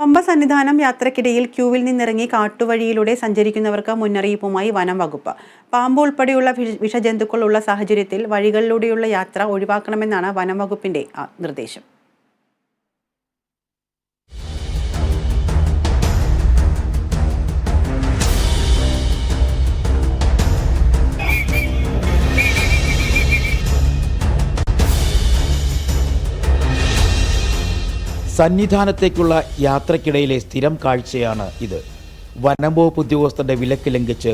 പമ്പ സന്നിധാനം യാത്രക്കിടയിൽ ക്യൂവിൽ നിന്നിറങ്ങി കാട്ടുവഴിയിലൂടെ സഞ്ചരിക്കുന്നവർക്ക് മുന്നറിയിപ്പുമായി വനം വകുപ്പ്. പാമ്പ് ഉൾപ്പെടെയുള്ള വിഷ- വിഷജന്തുക്കൾ ഉള്ള സാഹചര്യത്തിൽ വഴികളിലൂടെയുള്ള യാത്ര ഒഴിവാക്കണമെന്നാണ് വനം വകുപ്പിന്റെ നിർദ്ദേശം. സന്നിധാനത്തേക്കുള്ള യാത്രക്കിടയിലെ സ്ഥിരം കാഴ്ചയാണ് ഇത്. വനംവകുപ്പ് ഉദ്യോഗസ്ഥന്റെ വിലക്ക് ലംഘിച്ച്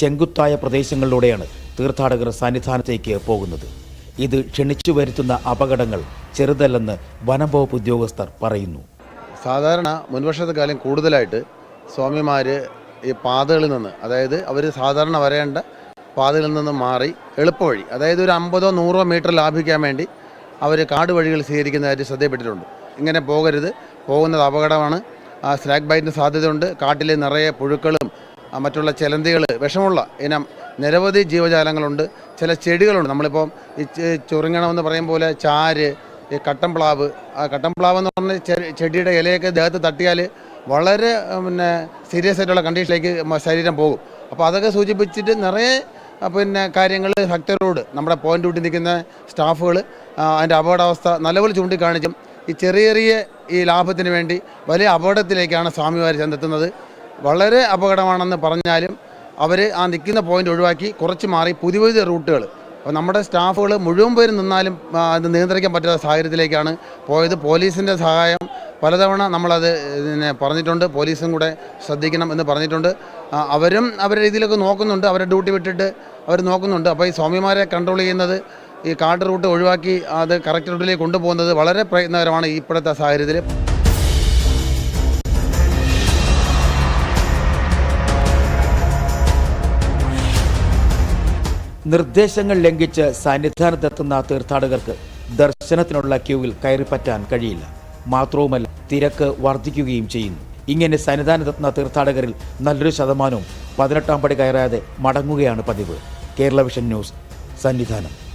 ചെങ്കുത്തായ പ്രദേശങ്ങളിലൂടെയാണ് തീർത്ഥാടകർ സന്നിധാനത്തേക്ക് പോകുന്നത്. ഇത് ക്ഷണിച്ചു വരുത്തുന്ന അപകടങ്ങൾ ചെറുതല്ലെന്ന് വനംവകുപ്പ് ഉദ്യോഗസ്ഥർ പറയുന്നു. സാധാരണ മുൻവർഷത്തെ കാലം കൂടുതലായിട്ട് സ്വാമിമാർ ഈ പാതകളിൽ നിന്ന് അതായത് അവർ സാധാരണ വരേണ്ട പാതകളിൽ നിന്ന് മാറി എളുപ്പവഴി അതായത് ഒരു അമ്പതോ നൂറോ മീറ്റർ ലാഭിക്കാൻ വേണ്ടി അവർ കാട് വഴികൾ സ്വീകരിക്കുന്നതായിട്ട് ശ്രദ്ധയപ്പെട്ടിട്ടുണ്ട് ഇങ്ങനെ പോകരുത്. പോകുന്നത് അപകടമാണ്. സ്നാക്ക് ബൈറ്റിന് സാധ്യതയുണ്ട്. കാട്ടിലെ നിറയെ പുഴുക്കളും മറ്റുള്ള ചിലന്തികൾ വിഷമുള്ള ഇനം നിരവധി ജീവജാലങ്ങളുണ്ട്. ചില ചെടികളുണ്ട്. നമ്മളിപ്പോൾ ഈ ചുറുങ്ങണമെന്ന് പറയും പോലെ ചാര് ഈ കട്ടൻപ്ലാവ് ആ കട്ടൻപ്ലാവ് എന്ന് പറഞ്ഞ ചെടിയുടെ ഇലയൊക്കെ ദേഹത്ത് തട്ടിയാൽ വളരെ പിന്നെ സീരിയസ് ആയിട്ടുള്ള കണ്ടീഷനിലേക്ക് ശരീരം പോകും. അപ്പോൾ അതൊക്കെ സൂചിപ്പിച്ചിട്ട് നിറയെ പിന്നെ കാര്യങ്ങൾ ഭക്തരോട് നമ്മുടെ പോയിന്റ് വിട്ടി നിൽക്കുന്ന സ്റ്റാഫുകൾ അതിന്റെ അപകടാവസ്ഥ നല്ലപോലെ ചൂണ്ടിക്കാണിച്ചും ഈ ചെറിയ ചെറിയ ഈ ലാഭത്തിന് വേണ്ടി വലിയ അപകടത്തിലേക്കാണ് സ്വാമിമാർ ചെന്നെത്തുന്നത്. വളരെ അപകടമാണെന്ന് പറഞ്ഞാലും അവർ ആ നിൽക്കുന്ന പോയിന്റ് ഒഴിവാക്കി കുറച്ച് മാറി പുതിയ പുതിയ റൂട്ടുകൾ. അപ്പോൾ നമ്മുടെ സ്റ്റാഫുകൾ മുഴുവൻ പേരും നിന്നാലും അത് നിയന്ത്രിക്കാൻ പറ്റാത്ത സാഹചര്യത്തിലേക്കാണ് പോയത്. പോലീസിന്റെ സഹായം പലതവണ നമ്മളത് പിന്നെ പറഞ്ഞിട്ടുണ്ട്. പോലീസും കൂടെ ശ്രദ്ധിക്കണം എന്ന് പറഞ്ഞിട്ടുണ്ട്. അവരും അവരുടെ രീതിയിലൊക്കെ നോക്കുന്നുണ്ട്. അവരുടെ ഡ്യൂട്ടി വിട്ടിട്ട് അവർ നോക്കുന്നുണ്ട്. അപ്പോൾ ഈ സ്വാമിമാരെ കൺട്രോൾ ചെയ്യുന്നത് ഈ കാട് റൂട്ട് ഒഴിവാക്കി അത് കറക്റ്റ് റൂട്ടിലേക്ക് കൊണ്ടുപോകുന്നത് വളരെ പ്രയത്നകരമാണ് ഇപ്പോഴത്തെ സാഹചര്യത്തിൽ. നിർദ്ദേശങ്ങൾ ലംഘിച്ച് സന്നിധാനത്തെത്തുന്ന തീർത്ഥാടകർക്ക് ദർശനത്തിനുള്ള ക്യൂവിൽ കയറിപ്പറ്റാൻ കഴിയില്ല. മാത്രവുമല്ല തിരക്ക് വർദ്ധിക്കുകയും ചെയ്യുന്നു. ഇങ്ങനെ സന്നിധാനത്തെത്തുന്ന തീർത്ഥാടകരിൽ നല്ലൊരു ശതമാനവും പതിനെട്ടാം പടി കയറാതെ മടങ്ങുകയാണ് പതിവ്. Kerala vision news Sannidhanam.